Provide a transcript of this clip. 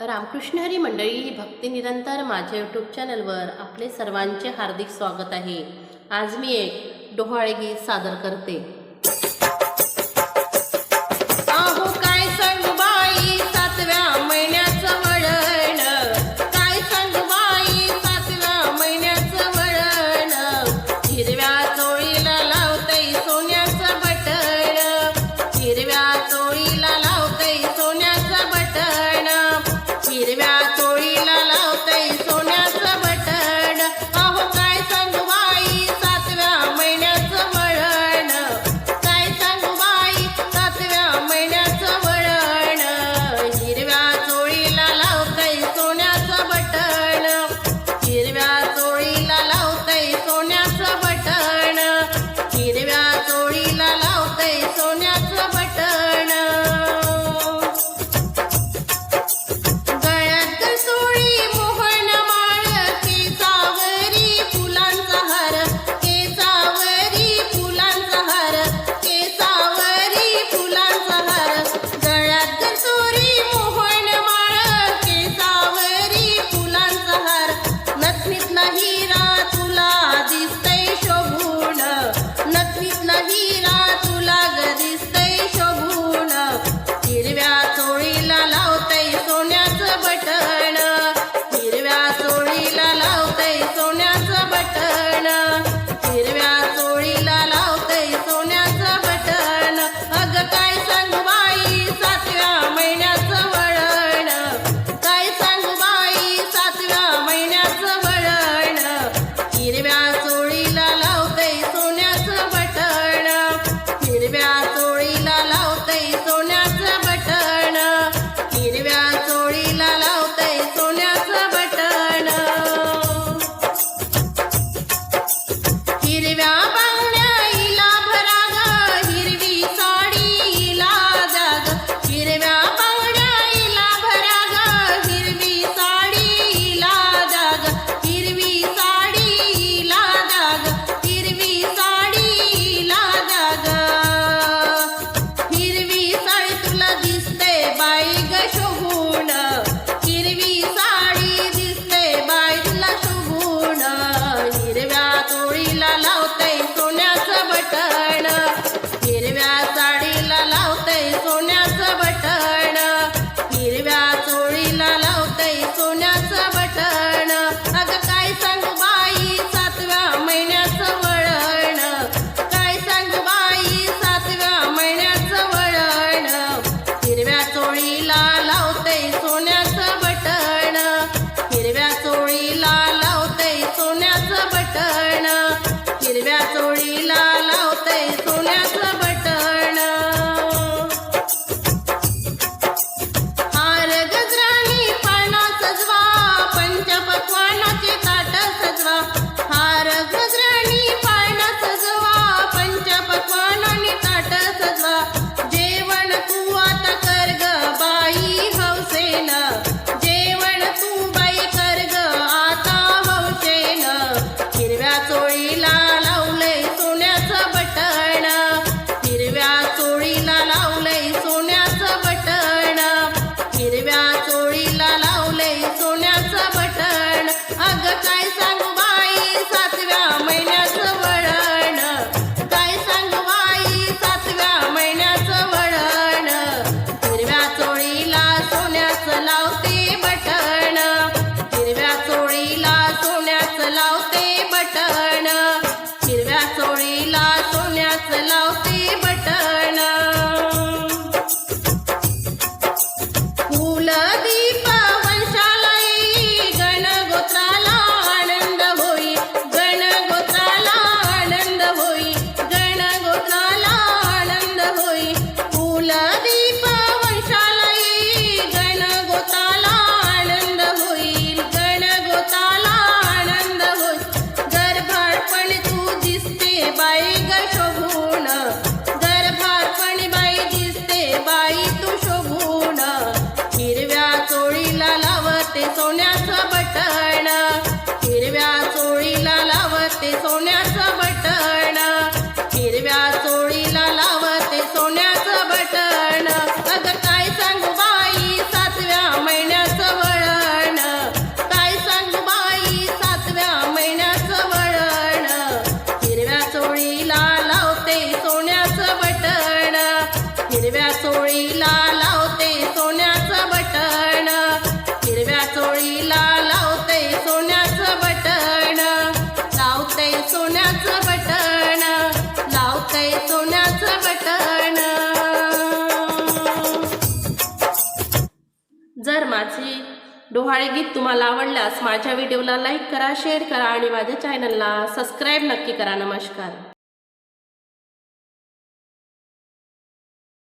रामकृष्ण हरी मंडळी भक्ती निरंतर माझ्या यूट्यूब चॅनलवर आपले सर्वांचे हार्दिक स्वागत आहे. आज मी एक डोहाळे गीत सादर करते. deve हिरव्या चोळीला लावते सोन्याचं बटण. हिरव्या चोळीला लावते सोन्याचं बटण. लावते सोन्याचं बटण. लावते सोन्याचं बटण. जर माझी डोहाळे गीत तुम्हाला आवडल्यास माझ्या व्हिडिओला लाईक करा शेअर करा आणि माझ्या चॅनलला सबस्क्राईब नक्की करा. नमस्कार.